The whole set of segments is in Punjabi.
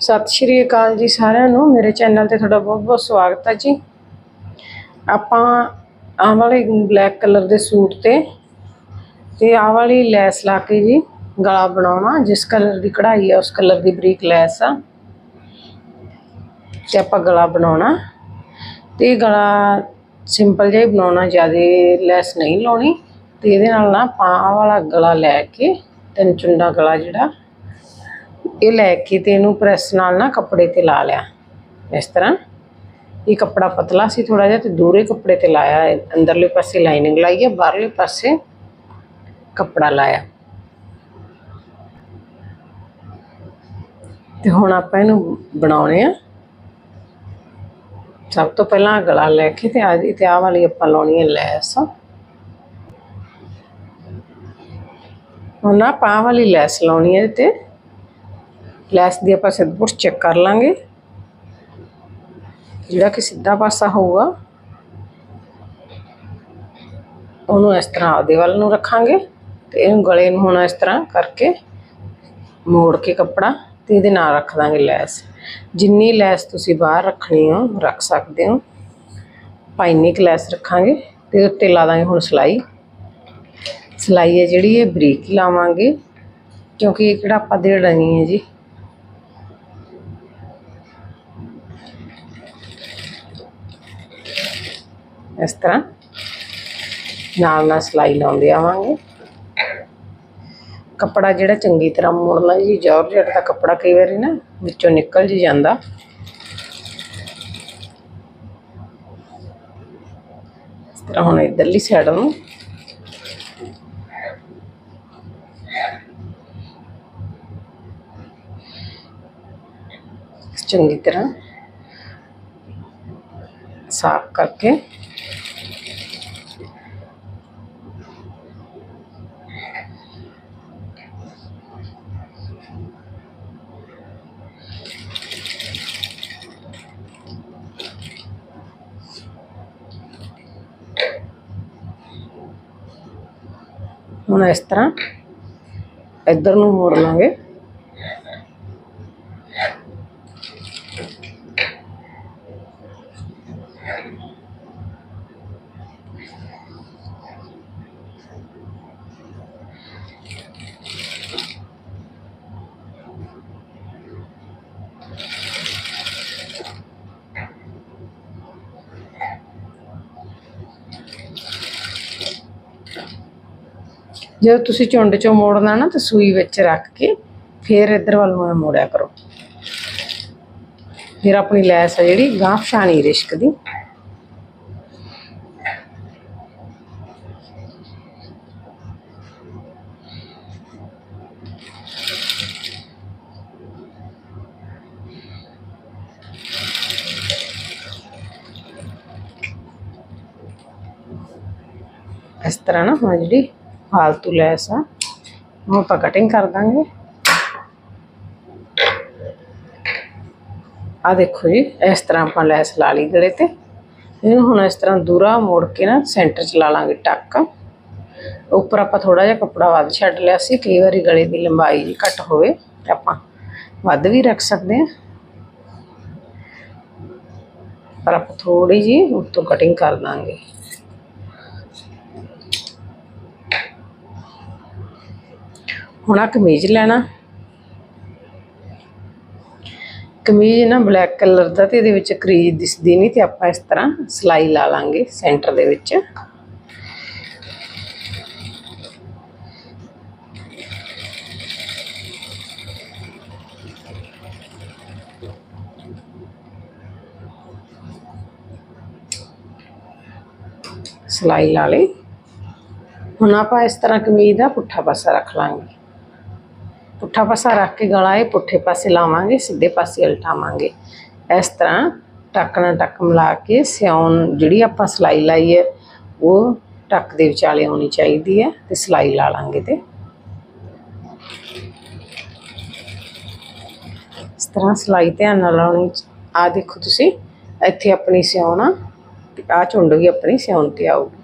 ਸਤਿ ਸ਼੍ਰੀ ਅਕਾਲ ਜੀ ਸਾਰਿਆਂ ਨੂੰ। ਮੇਰੇ ਚੈਨਲ ਤੇ ਤੁਹਾਡਾ ਬਹੁਤ ਬਹੁਤ ਸਵਾਗਤ ਹੈ ਜੀ। ਆਪਾਂ ਆਹ ਵਾਲੇ ਬਲੈਕ ਕਲਰ ਦੇ ਸੂਟ ਤੇ ਤੇ ਆਹ ਵਾਲੀ ਲੈਸ ਲਾ ਕੇ ਜੀ ਗਲਾ ਬਣਾਉਣਾ, ਜਿਸ ਕਲਰ ਦੀ ਕਢਾਈ ਹੈ ਉਸ ਕਲਰ ਦੀ ਬਰੀਕ ਲੈਸ ਆ। ਤੇ ਆਪਾਂ ਗਲਾ ਬਣਾਉਣਾ। ਤੇ ਗਲਾ ਸਿੰਪਲ ਜਿਹਾ ਹੀ ਬਣਾਉਣਾ, ਜ਼ਿਆਦਾ ਲੈਸ ਨਹੀਂ ਲਾਉਣੀ। ਤੇ ਇਹਦੇ ਨਾਲ ਨਾ ਆਪਾਂ ਆਹ ਵਾਲਾ ਗਲਾ ਲੈ ਕੇ, ਤਿੰਨ ਚੁੰਡਾ ਗਲਾ ਜਿਹੜਾ ਇਹ ਲੈ ਕੇ ਤੇ ਇਹਨੂੰ ਪ੍ਰੈਸ ਨਾਲ ਨਾ ਕੱਪੜੇ ਤੇ ਲਾ ਲਿਆ। ਇਸ ਤਰ੍ਹਾਂ। ਇਹ ਕੱਪੜਾ ਪਤਲਾ ਸੀ ਥੋੜਾ ਜਿਹਾ ਤੇ ਦੂਰੇ ਕੱਪੜੇ ਤੇ ਲਾਇਆ ਅੰਦਰਲੇ ਪਾਸੇ ਲਾਈਨਿੰਗ ਲਾਈ ਹੈ, ਬਾਹਰਲੇ ਪਾਸੇ ਕੱਪੜਾ ਲਾਇਆ। ਤੇ ਹੁਣ ਆਪਾਂ ਇਹਨੂੰ ਬਣਾਉਣੇ ਆ। ਸਭ ਤੋਂ ਪਹਿਲਾਂ ਗਲਾ ਲੈ ਕੇ ਤੇ ਆ ਤੇ ਆਹ ਵਾਲੀ ਆਪਾਂ ਲਾਉਣੀ ਹੈ ਲੈਸ। ਹੁਣ ਆਪਾਂ ਆਹ ਵਾਲੀ ਲੈਸ ਲਾਉਣੀ ਹੈ ਇਹਦੇ ਤੇ। ਲੈਸ ਦੀ ਆਪਾਂ ਸਿੱਧਪੁਰ ਚੈੱਕ ਕਰ ਲਾਂਗੇ। ਜਿਹੜਾ ਕਿ ਸਿੱਧਾ ਪਾਸਾ ਹੋਊਗਾ, ਉਹਨੂੰ ਇਸ ਤਰ੍ਹਾਂ ਆਪਦੇ ਵੱਲ ਨੂੰ ਰੱਖਾਂਗੇ ਤੇ ਇਹਨੂੰ ਗਲੇ ਨੂੰ ਹੁਣ ਇਸ ਤਰ੍ਹਾਂ ਕਰਕੇ ਮੋੜ ਕੇ ਕੱਪੜਾ ਤੇ ਇਹਦੇ ਨਾਲ ਰੱਖ ਦਾਂਗੇ ਲੈਸ। ਜਿੰਨੀ ਲੈਸ ਤੁਸੀਂ ਬਾਹਰ ਰੱਖਣੀ ਹੋ ਰੱਖ ਸਕਦੇ ਹੋ। ਪਾਈਨੀ ਲੈਸ ਰੱਖਾਂਗੇ ਤੇ ਉੱਤੇ ਲਾ ਦਾਂਗੇ ਹੁਣ ਸਲਾਈ। ਸਲਾਈ ਹੈ ਜਿਹੜੀ, ਇਹ ਬਰੀਕ ਲਾਵਾਂਗੇ ਕਿਉਂਕਿ ਇਹ ਕਿਹੜਾ ਆਪਾਂ ਦੇੜਨੀ ਹੈ ਜੀ। ਇਸ ਤਰ੍ਹਾਂ। ਨਾਲ ਨਾਲ ਸਲਾਈ ਲਾਉਂਦੇ ਆਵਾਂਗੇ। ਕੱਪੜਾ ਜਿਹੜਾ ਚੰਗੀ ਤਰ੍ਹਾਂ ਮੋੜਨਾ ਜੀ ਜਾਰਜਟ ਦਾ ਕੱਪੜਾ ਕਈ ਵਾਰੀ ਨਾ ਵਿੱਚੋਂ ਨਿਕਲ ਜੀ ਜਾਂਦਾ। ਇਸ ਤਰ੍ਹਾਂ ਹੁਣ ਇਧਰਲੀ ਸਾਈਡ ਨੂੰ। ਚੰਗੀ ਤਰ੍ਹਾਂ ਸਾਫ਼ ਕਰਕੇ ਹੁਣ ਇਸ ਤਰ੍ਹਾਂ ਇੱਧਰ ਨੂੰ ਮੋੜ ਲਾਂਗੇ। ਜਦੋਂ ਤੁਸੀਂ ਝੁੰਡ ਚੋਂ ਮੋੜਨਾ ਨਾ ਤਾਂ ਸੂਈ ਵਿੱਚ ਰੱਖ ਕੇ ਫਿਰ ਇੱਧਰ ਵੱਲ ਨੂੰ ਮੋੜਿਆ ਕਰੋ। ਫਿਰ ਆਪਣੀ ਲੈਸ ਆ ਜਿਹੜੀ, ਗਾਂਹ ਪਛਾਣੀ ਰਿਸ਼ਕ ਦੀ। ਇਸ ਤਰ੍ਹਾਂ ਨਾ ਹੁਣ ਜਿਹੜੀ ਫਾਲਤੂ ਲੈਸ ਆ। ਉਹ ਆਪਾਂ ਕਟਿੰਗ ਕਰ ਦਾਂਗੇ। ਆ ਦੇਖੋ ਜੀ, ਇਸ ਤਰ੍ਹਾਂ ਆਪਾਂ ਲੈਸ ਲਾ ਲਈ ਗਲੇ ਤੇ। ਇਹਨੂੰ ਹੁਣ ਇਸ ਤਰ੍ਹਾਂ ਦੂਰਾ ਮੋੜ ਕੇ ਨਾ ਸੈਂਟਰ 'ਚ ਲਾ ਲਾਂਗੇ ਟੱਕ। ਉੱਪਰ ਆਪਾਂ ਥੋੜਾ ਜਿਹਾ ਕੱਪੜਾ ਵੱਧ ਛੱਡ ਲਿਆ ਸੀ, ਕਈ ਵਾਰੀ ਗਲੇ ਦੀ ਲੰਬਾਈ ਜੀ ਘੱਟ ਹੋਵੇ, ਤਾਂ ਆਪਾਂ ਵੱਧ ਵੀ ਰੱਖ ਸਕਦੇ ਹਾਂ। ਪਰ ਆਪਾਂ ਥੋੜੀ ਜੀ ਉੱਤੋਂ ਕਟਿੰਗ ਕਰ ਦਾਂਗੇ। ਹੁਣ ਆ ਕਮੀਜ਼ ਲੈਣਾ। ਕਮੀਜ਼ ਨਾ ਬਲੈਕ ਕਲਰ ਦਾ ਤੇ ਇਹਦੇ ਵਿੱਚ ਕਰੀਜ਼ ਦਿਸਦੀ ਨਹੀਂ ਤੇ ਆਪਾਂ ਇਸ ਤਰ੍ਹਾਂ ਸਲਾਈ ਲਾ ਲਾਂਗੇ ਸੈਂਟਰ ਦੇ ਵਿੱਚ। ਸਲਾਈ ਲਾ ਲਈ। ਹੁਣ ਆਪਾਂ ਇਸ ਤਰ੍ਹਾਂ ਕਮੀਜ਼ ਦਾ ਪੁੱਠਾ ਪਾਸਾ ਰੱਖ ਲਾਂਗੇ। ਪੁੱਠਾ ਪਾਸਾ ਰੱਖ ਕੇ ਗਲਾ ਇਹ ਪੁੱਠੇ ਪਾਸੇ ਲਾਵਾਂਗੇ ਸਿੱਧੇ ਪਾਸੇ ਉਲਟਾਵਾਂਗੇ ਇਸ ਤਰ੍ਹਾਂ ਟੱਕ ਨਾਲ ਟੱਕ ਮਿਲਾ ਕੇ ਸਿਉਣ ਜਿਹੜੀ ਆਪਾਂ ਸਲਾਈ ਲਾਈ ਹੈ ਉਹ ਟੱਕ ਦੇ ਵਿਚਾਲੇ ਆਉਣੀ ਚਾਹੀਦੀ ਹੈ ਤੇ ਸਲਾਈ ਲਾ ਲਾਂਗੇ ਤੇ ਇਸ ਤਰ੍ਹਾਂ ਸਲਾਈ ਧਿਆਨ ਨਾਲ ਲਾਉਣੀ ਆ ਦੇਖੋ ਤੁਸੀਂ ਇੱਥੇ ਆਪਣੀ ਸਿਉਣ ਆ ਆ ਝੁੰਡ ਵੀ ਆਪਣੀ ਸਿਉਣ ਤੇ ਆਊਗੀ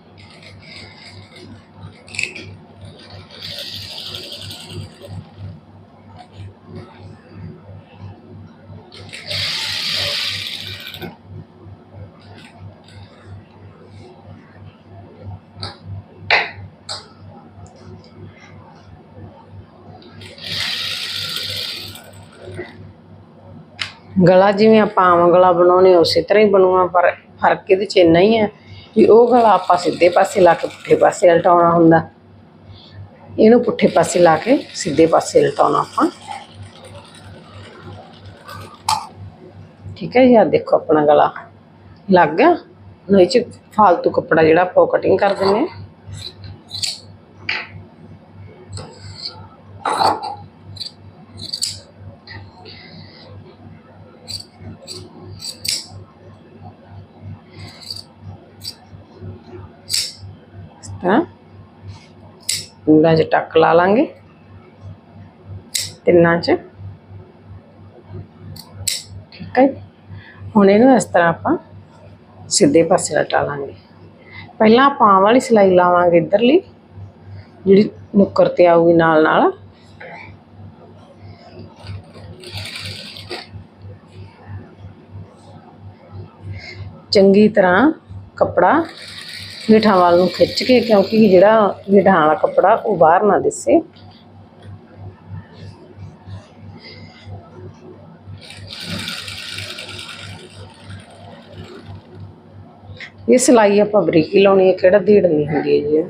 ਗਲਾ ਜਿਵੇਂ ਆਪਾਂ ਆਮ ਗਲਾ ਬਣਾਉਣੇ ਉਸੇ ਤਰ੍ਹਾਂ ਹੀ ਬਣੂਗਾ, ਪਰ ਫ਼ਰਕ ਇਹਦੇ ਚ ਇੰਨਾ ਹੀ ਹੈ ਵੀ ਉਹ ਗਲਾ ਆਪਾਂ ਸਿੱਧੇ ਪਾਸੇ ਲਾ ਕੇ ਪੁੱਠੇ ਪਾਸੇ ਉਲਟਾਉਣਾ ਹੁੰਦਾ। ਇਹਨੂੰ ਪੁੱਠੇ ਪਾਸੇ ਲਾ ਕੇ ਸਿੱਧੇ ਪਾਸੇ ਉਲਟਾਉਣਾ ਆਪਾਂ। ਠੀਕ ਹੈ ਯਾਰ ਦੇਖੋ ਆਪਣਾ ਗਲਾ ਲੱਗ ਗਿਆ। ਹੁਣ ਇਹ ਚ ਫਾਲਤੂ ਕੱਪੜਾ ਜਿਹੜਾ ਆਪਾਂ ਕਟਿੰਗ ਕਰ ਦਿੰਨੇ ਆ ਇਸ ਤਰ੍ਹਾਂ ਉਂਗਲਾਂ ਟੱਕ ਲਾ ਲਾਂਗੇ। ਤਿੰਨਾਂ 'ਚ। ਠੀਕ ਹੈ ਹੁਣ ਇਹਨੂੰ ਇਸ ਤਰ੍ਹਾਂ ਆਪਾਂ ਸਿੱਧੇ ਪਾਸੇ ਲਟਾ ਲਾਂਗੇ। ਪਹਿਲਾਂ ਆਪਾਂ ਆਹ ਵਾਲੀ ਸਿਲਾਈ ਲਾਵਾਂਗੇ ਇੱਧਰਲੀ, ਜਿਹੜੀ ਨੁੱਕਰ ਤੇ ਆਊਗੀ ਨਾਲ ਨਾਲ। ਚੰਗੀ ਤਰ੍ਹਾਂ ਕੱਪੜਾ ਹੇਠਾਂ ਵੱਲ ਨੂੰ ਖਿੱਚ ਕੇ, ਕਿਉਂਕਿ ਜਿਹੜਾ ਹੇਠਾਂ ਵਾਲਾ ਕੱਪੜਾ ਉਹ ਬਾਹਰ ਨਾ ਦਿਸੇ। ਇਹ ਸਿਲਾਈ ਆਪਾਂ ਬਰੀਕੀ ਲਾਉਣੀ ਹੈ, ਕਿਹੜਾ ਢੀੜ ਨਹੀਂ ਹੁੰਦੀ ਹੈ ਜੀ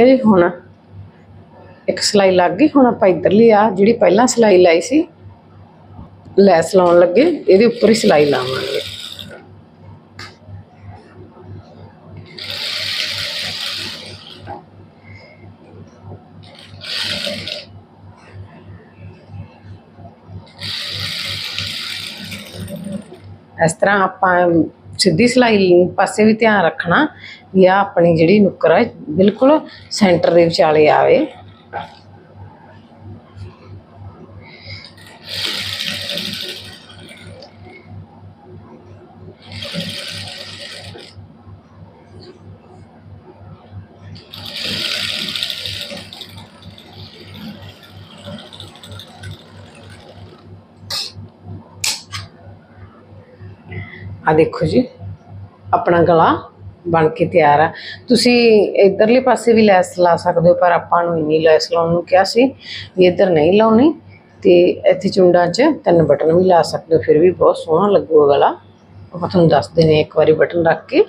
ਠੀਕ ਹੈ ਜੀ ਹੁਣ ਇੱਕ ਸਿਲਾਈ ਲੱਗ ਗਈ, ਹੁਣ ਆਪਾਂ ਇਧਰਲੀ ਆ, ਜਿਹੜੀ ਪਹਿਲਾਂ ਸਿਲਾਈ ਲਾਈ ਸੀ, ਲੈਸ ਲਾਉਣ ਲੱਗੇ, ਇਹਦੇ ਉੱਪਰ ਹੀ ਸਿਲਾਈ ਲਾਵਾਂਗੇ। ਇਸ ਤਰ੍ਹਾਂ ਆਪਾਂ ਸਿੱਧੀ ਸਿਲਾਈ ਪਾਸੇ ਵੀ ਧਿਆਨ ਰੱਖਣਾ ਵੀ ਆ ਆਪਣੀ ਜਿਹੜੀ ਨੁੱਕਰ ਹੈ ਬਿਲਕੁਲ ਸੈਂਟਰ ਦੇ ਵਿਚਾਲੇ ਆਵੇ। ਆ ਦੇਖੋ ਜੀ, ਆਪਣਾ ਗਲਾ ਬਣ ਕੇ ਤਿਆਰ ਆ। ਤੁਸੀਂ ਇਧਰਲੇ ਪਾਸੇ ਵੀ ਲੈਸ ਲਾ ਸਕਦੇ ਹੋ, ਪਰ ਆਪਾਂ ਨੂੰ ਇੰਨੀ ਲੈਸ ਲਾਉਣ ਨੂੰ ਕਿਹਾ ਸੀ ਵੀ ਇੱਧਰ ਨਹੀਂ ਲਾਉਣੀ ਤੇ ਇੱਥੇ ਚੁੰਡਾਂ 'ਚ ਤਿੰਨ ਬਟਨ ਵੀ ਲਾ ਸਕਦੇ ਹੋ, ਫਿਰ ਵੀ ਬਹੁਤ ਸੋਹਣਾ ਲੱਗੂਗਾ ਗਲਾ। ਆਪਾਂ ਤੁਹਾਨੂੰ ਦੱਸਦੇ ਨੇ ਇੱਕ ਵਾਰੀ ਬਟਨ ਰੱਖ ਕੇ।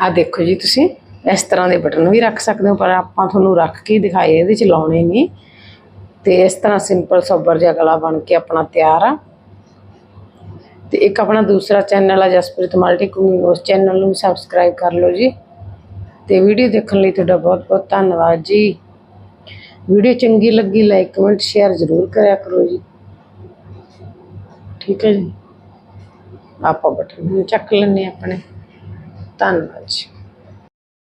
ਆ ਦੇਖੋ ਜੀ ਤੁਸੀਂ, ਇਸ ਤਰ੍ਹਾਂ ਦੇ ਬਟਨ ਵੀ ਰੱਖ ਸਕਦੇ ਹੋ, ਪਰ ਆਪਾਂ ਤੁਹਾਨੂੰ ਰੱਖ ਕੇ ਦਿਖਾਏ ਇਹਦੇ 'ਚ ਲਾਉਣੇ ਨਹੀਂ। ਤੇ ਇਸ ਤਰ੍ਹਾਂ ਸਿੰਪਲ ਸੋਬਰ ਜਿਹਾ ਗਲਾ ਬਣ ਕੇ ਆਪਣਾ ਤਿਆਰ ਆ। ਤੇ ਇੱਕ ਆਪਣਾ ਦੂਸਰਾ ਚੈਨਲ ਆ ਜਸਪ੍ਰੀਤ ਮਲਟੀ ਕੁਕਿੰਗ, ਉਸ ਚੈਨਲ ਨੂੰ ਸਬਸਕ੍ਰਾਈਬ ਕਰ ਲਓ ਜੀ। ਤੇ ਵੀਡੀਓ ਦੇਖਣ ਲਈ ਤੁਹਾਡਾ ਬਹੁਤ ਬਹੁਤ ਧੰਨਵਾਦ ਜੀ। ਵੀਡੀਓ ਚੰਗੀ ਲੱਗੀ ਲਾਈਕ ਕਮੈਂਟ ਸ਼ੇਅਰ ਜ਼ਰੂਰ ਕਰਿਆ ਕਰੋ ਜੀ। ਠੀਕ ਹੈ ਜੀ? ਆਪਾਂ ਬਟਨ ਨੂੰ ਚੱਕ ਲੈਣੇ ਆਪਣੇ। ਧੰਨਵਾਦ ਜੀ।